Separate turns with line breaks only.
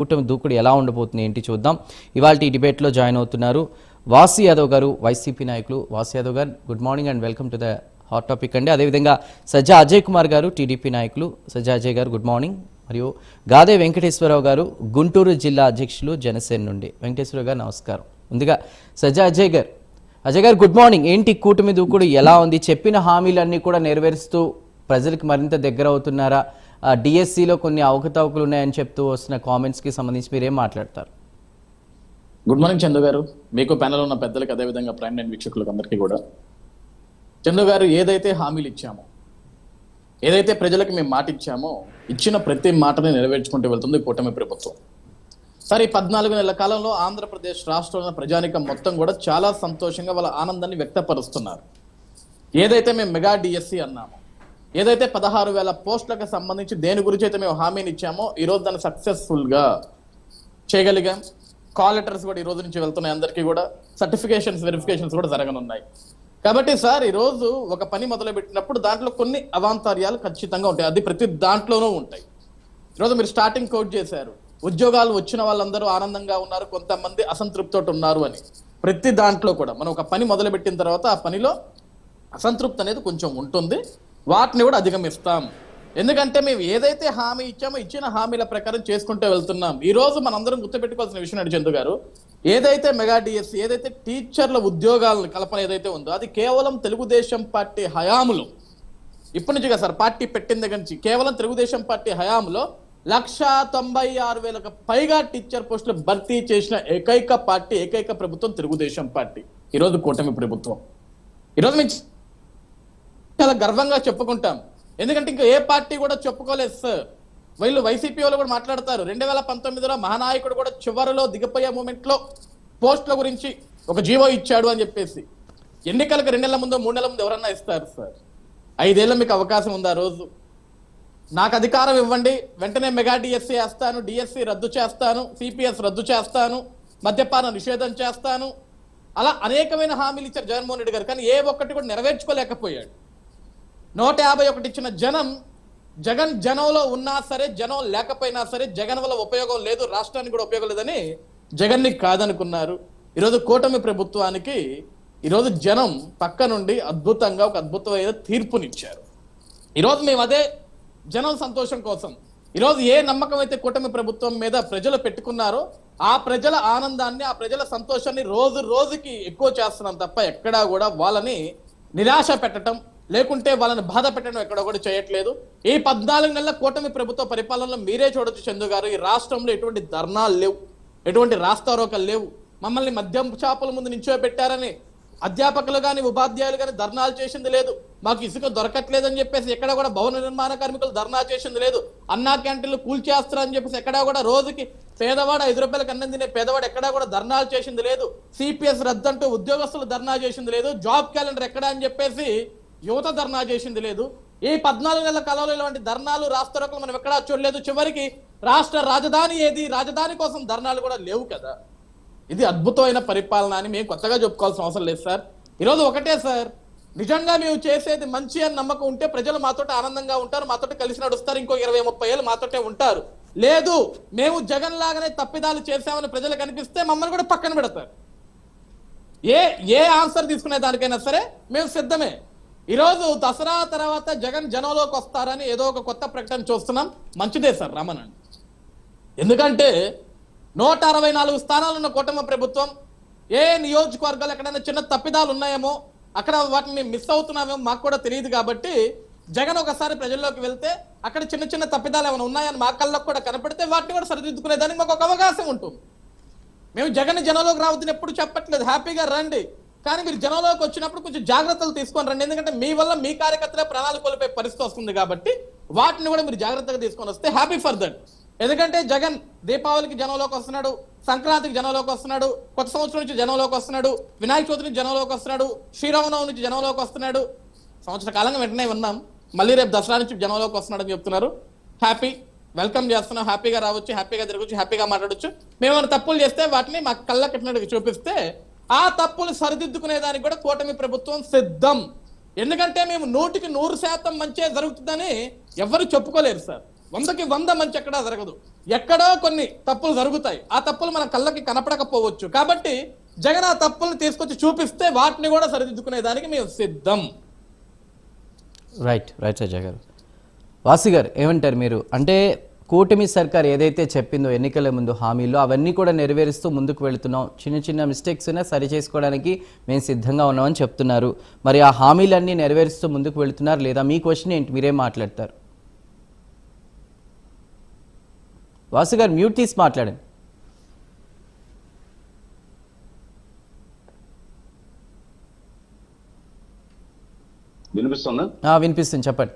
కూటమి దూకుడు ఎలా ఉండబోతుంది ఏంటి చూద్దాం. ఇవాళ ఈ డిబేట్లో జాయిన్ అవుతున్నారు వాసి యాదవ్ గారు వైసీపీ నాయకులు. వాసి యాదవ్ గారు good morning and welcome to the hot topic అండి. అదేవిధంగా సజ్జా అజయ్ కుమార్ గారు టీడీపీ నాయకులు. సజ్జా అజయ్ గారు గుడ్ మార్నింగ్. మరియు గాదే వెంకటేశ్వరరావు గారు గుంటూరు జిల్లా అధ్యక్షులు జనసేన నుండి. వెంకటేశ్వరరావు గారు నమస్కారం. ముందుగా సజ్జా అజయ్ గారు. అజయ్ గారు గుడ్ మార్నింగ్. ఏంటి కూటమి దూకుడు? ఎలా ఉంది? చెప్పిన హామీలన్నీ కూడా నెరవేరుస్తూ ప్రజలకు మరింత దగ్గర అవుతున్నారా? డిఎస్సిలో కొన్ని అవకతవకలు ఉన్నాయని చెప్తూ వస్తున్న కామెంట్స్కి సంబంధించి మీరేం మాట్లాడతారు?
గుడ్ మార్నింగ్ చందు గారు. మీకు ప్యానల్ ఉన్న పెద్దలకు అదేవిధంగా ప్రైమ్ నైన్ వీక్షకులకు అందరికీ కూడా. చందు గారు ఏదైతే హామీలు ఇచ్చామో ఏదైతే ప్రజలకు మేము మాట ఇచ్చామో ఇచ్చిన ప్రతి మాటని నెరవేర్చుకుంటూ వెళ్తుంది కూటమి ప్రభుత్వం. సరే ఈ పద్నాలుగు నెలల కాలంలో ఆంధ్రప్రదేశ్ రాష్ట్రంలో ప్రజానికం మొత్తం కూడా చాలా సంతోషంగా వాళ్ళ ఆనందాన్ని వ్యక్తపరుస్తున్నారు. ఏదైతే మేము మెగా డిఎస్సి అన్నామో ఏదైతే పదహారు వేల పోస్టులకు సంబంధించి దేని గురించి అయితే మేము హామీని ఇచ్చామో ఈరోజు దాన్ని సక్సెస్ఫుల్గా చేయగలిగాం. కాల్ లెటర్స్ కూడా ఈ రోజు నుంచి వెళ్తున్నాయి అందరికీ కూడా. సర్టిఫికేషన్స్ వెరిఫికేషన్స్ కూడా జరగనున్నాయి. కాబట్టి సార్ ఈ రోజు ఒక పని మొదలు పెట్టినప్పుడు దాంట్లో కొన్ని అవాంతర్యాలు ఖచ్చితంగా ఉంటాయి. అది ప్రతి దాంట్లోనూ ఉంటాయి. ఈరోజు మీరు స్టార్టింగ్ కోట్ చేశారు. ఉద్యోగాలు వచ్చిన వాళ్ళందరూ ఆనందంగా ఉన్నారు కొంతమంది అసంతృప్తితో ఉన్నారు అని. ప్రతి దాంట్లో కూడా మనం ఒక పని మొదలు పెట్టిన తర్వాత ఆ పనిలో అసంతృప్తి అనేది కొంచెం ఉంటుంది. వాటిని కూడా అధిగమిస్తాం. ఎందుకంటే మేము ఏదైతే హామీ ఇచ్చామో ఇచ్చిన హామీల ప్రకారం చేసుకుంటూ వెళ్తున్నాం. ఈ రోజు మనందరం గుర్తుపెట్టుకోవాల్సిన విషయం ఏంటి చందు గారు? ఏదైతే మెగా డిఎస్సి ఏదైతే టీచర్ల ఉద్యోగాల కల్పన ఏదైతే ఉందో అది కేవలం తెలుగుదేశం పార్టీ హయాములో. ఇప్పటి నుంచి కదా సార్ పార్టీ పెట్టిన దగ్గర నుంచి? కేవలం తెలుగుదేశం పార్టీ హయాంలో లక్ష తొంభై ఆరు వేలకు పైగా టీచర్ పోస్టులు భర్తీ చేసిన ఏకైక పార్టీ ఏకైక ప్రభుత్వం తెలుగుదేశం పార్టీ. ఈరోజు కూటమి ప్రభుత్వం. ఈరోజు మేము చాలా గర్వంగా చెప్పుకుంటాం. ఎందుకంటే ఇంకా ఏ పార్టీ కూడా చెప్పుకోలేదు సార్ వీళ్ళు వైసీపీ వాళ్ళు కూడా మాట్లాడతారు. రెండు వేల పంతొమ్మిదిలో మహానాయకుడు కూడా చివరిలో దిగిపోయే మూమెంట్లో పోస్టుల గురించి ఒక జీవో ఇచ్చాడు అని చెప్పేసి. ఎన్నికలకు రెండు నెలల ముందు మూడు నెలల ముందు ఎవరన్నా ఇస్తారు సార్ ఐదేళ్ళు మీకు అవకాశం ఉంది ఆ రోజు. నాకు అధికారం ఇవ్వండి వెంటనే మెగా డిఎస్సీ వేస్తాను డిఎస్సీ రద్దు చేస్తాను సిపిఎస్ రద్దు చేస్తాను మద్యపాన నిషేధం చేస్తాను. అలా అనేకమైన హామీలు ఇచ్చారు జగన్మోహన్ రెడ్డి గారు. కానీ ఏ ఒక్కటి కూడా నెరవేర్చుకోలేకపోయాడు. నూట యాభై ఒకటి ఇచ్చిన జనం జగన్ జనంలో ఉన్నా సరే జనం లేకపోయినా సరే జగన్ వల్ల ఉపయోగం లేదు రాష్ట్రానికి కూడా ఉపయోగం లేదని జగన్ని కాదనుకున్నారు. ఈరోజు కూటమి ప్రభుత్వానికి ఈరోజు జనం పక్క నుండి అద్భుతంగా ఒక అద్భుతమైన తీర్పునిచ్చారు. ఈరోజు మేము అదే జనం సంతోషం కోసం ఈరోజు ఏ నమ్మకం అయితే కూటమి ప్రభుత్వం మీద ప్రజలు పెట్టుకున్నారో ఆ ప్రజల ఆనందాన్ని ఆ ప్రజల సంతోషాన్ని రోజు రోజుకి ఎక్కువ చేస్తున్నాం తప్ప ఎక్కడా కూడా వాళ్ళని నిరాశ పెట్టడం లేకుంటే వాళ్ళని బాధ పెట్టడం ఎక్కడ కూడా చేయట్లేదు. ఈ పద్నాలుగు నెలల కూటమి ప్రభుత్వ పరిపాలనలో మీరే చూడొచ్చు చందు గారు ఈ రాష్ట్రంలో ఎటువంటి ధర్నాలు లేవు. ఎటువంటి రాస్తారోకలు లేవు. మమ్మల్ని మద్యం చేపల ముందు నించోబెట్టారని అధ్యాపకులు కానీ ఉపాధ్యాయులు కానీ ధర్నాలు చేసింది లేదు. మాకు ఇసుక దొరకట్లేదని చెప్పేసి ఎక్కడ కూడా భవన నిర్మాణ కార్మికులు ధర్నా చేసింది లేదు. అన్నా క్యాంటీన్లు కూల్చేస్తారని చెప్పేసి ఎక్కడా కూడా రోజుకి పేదవాడు ఐదు రూపాయలకు అన్నం తినే పేదవాడు ఎక్కడా కూడా ధర్నాలు చేసింది లేదు. సిపిఎస్ రద్దంటూ ఉద్యోగస్తులు ధర్నా చేసింది లేదు. జాబ్ క్యాలెండర్ ఎక్కడా అని చెప్పేసి యువత ధర్నా చేసింది లేదు. ఈ పద్నాలుగు నెలల కాలంలో ఇలాంటి ధర్నాలు రాష్ట్రాలు మనం ఎక్కడా చూడలేదు. చివరికి రాష్ట్ర రాజధాని ఏది? రాజధాని కోసం ధర్నాలు కూడా లేవు కదా. ఇది అద్భుతమైన పరిపాలన అని మేము కొత్తగా చెప్పుకోవాల్సిన అవసరం లేదు సార్. ఈరోజు ఒకటే సార్. నిజంగా మేము చేసేది మంచి అని నమ్మకం ఉంటే ప్రజలు మాతో ఆనందంగా ఉంటారు మాతో కలిసి నడుస్తారు ఇంకో ఇరవై ముప్పై ఏళ్ళు మాతోటే ఉంటారు. లేదు మేము జగన్ లాగానే తప్పిదాలు చేశామని ప్రజలు కనిపిస్తే మమ్మల్ని కూడా పక్కన పెడతారు. ఏ ఏ ఆన్సర్ తీసుకునే దానికైనా సరే మేము సిద్ధమే. ఈరోజు దసరా తర్వాత జగన్ జనంలోకి వస్తారని ఏదో ఒక కొత్త ప్రకటన చూస్తున్నాం. మంచిదే సార్ రమణ ఎందుకంటే నూట అరవై నాలుగు స్థానాలున్న కుటుంబ ప్రభుత్వం ఏ నియోజకవర్గాలు ఎక్కడైనా చిన్న తప్పిదాలు ఉన్నాయేమో అక్కడ వాటిని మిస్ అవుతున్నామేమో మాకు కూడా తెలియదు కాబట్టి జగన్ ఒకసారి ప్రజల్లోకి వెళ్తే అక్కడ చిన్న చిన్న తప్పిదాలు ఏమైనా ఉన్నాయని మా కళ్ళకు కూడా కనపడితే వాటిని కూడా సరిదిద్దుకునేదానికి మాకు ఒక అవకాశం ఉంటుంది. మేము జగన్ జనంలోకి రావద్దని ఎప్పుడు చెప్పట్లేదు. హ్యాపీగా రండి. కానీ మీరు జనంలోకి వచ్చినప్పుడు కొంచెం జాగ్రత్తలు తీసుకొని రండి. ఎందుకంటే మీ వల్ల మీ కార్యకర్తలే ప్రాణాలు కోల్పోయే పరిస్థితి వస్తుంది కాబట్టి వాటిని కూడా మీరు జాగ్రత్తగా తీసుకొని వస్తే హ్యాపీ ఫర్ దట్ ఎందుకంటే జగన్ దీపావళికి జనంలోకి వస్తున్నాడు సంక్రాంతికి జనంలోకి వస్తున్నాడు కొత్త సంవత్సరం నుంచి జనంలోకి వస్తున్నాడు వినాయక చవితి నుంచి జనంలోకి వస్తున్నాడు శ్రీరామనవమి నుంచి జనంలోకి వస్తున్నాడు. సంవత్సర కాలంగా వెంటనే ఉన్నాం మళ్ళీ రేపు దసరా నుంచి జనంలోకి వస్తున్నాడని చెప్తున్నారు. హ్యాపీ వెల్కమ్ చేస్తున్నాం. హ్యాపీగా రావచ్చు హ్యాపీగా తిరగచ్చు హ్యాపీగా మాట్లాడొచ్చు. మేము తప్పులు చేస్తే వాటిని మా కళ్ళ కట్టినట్టుగా చూపిస్తే ఆ తప్పులు సరిదిద్దుకునే దానికి కూడా కూటమి ప్రభుత్వం సిద్ధం. ఎందుకంటే మేము నూటికి నూరు శాతం మంచిగా జరుగుతుందని ఎవరు చెప్పుకోలేరు సార్. వందకి వంద మంచి ఎక్కడా జరగదు. ఎక్కడో కొన్ని తప్పులు జరుగుతాయి. ఆ తప్పులు మన కళ్ళకి కనపడకపోవచ్చు. కాబట్టి జగన్ ఆ తప్పులు తీసుకొచ్చి చూపిస్తే వాటిని కూడా సరిదిద్దుకునే దానికి మేము సిద్ధం.
రైట్ రైట్ సజ్జా గారు వాసి గారు ఏమంటారు మీరు? అంటే కూటమి సర్కార్ ఏదైతే చెప్పిందో ఎన్నికల ముందు హామీలు అవన్నీ కూడా నెరవేరుస్తూ ముందుకు వెళుతున్నాం. చిన్న చిన్న మిస్టేక్స్ అయినా సరి చేసుకోవడానికి మేము సిద్ధంగా ఉన్నామని చెప్తున్నారు. మరి ఆ హామీలన్నీ నెరవేరుస్తూ ముందుకు వెళుతున్నారు లేదా? మీ క్వశ్చన్ ఏంటి? మీరేం మాట్లాడతారు? వాసు గారు మ్యూట్ తీసి మాట్లాడండి.
వినిపిస్తుందా?
వినిపిస్తుంది. చెప్పండి.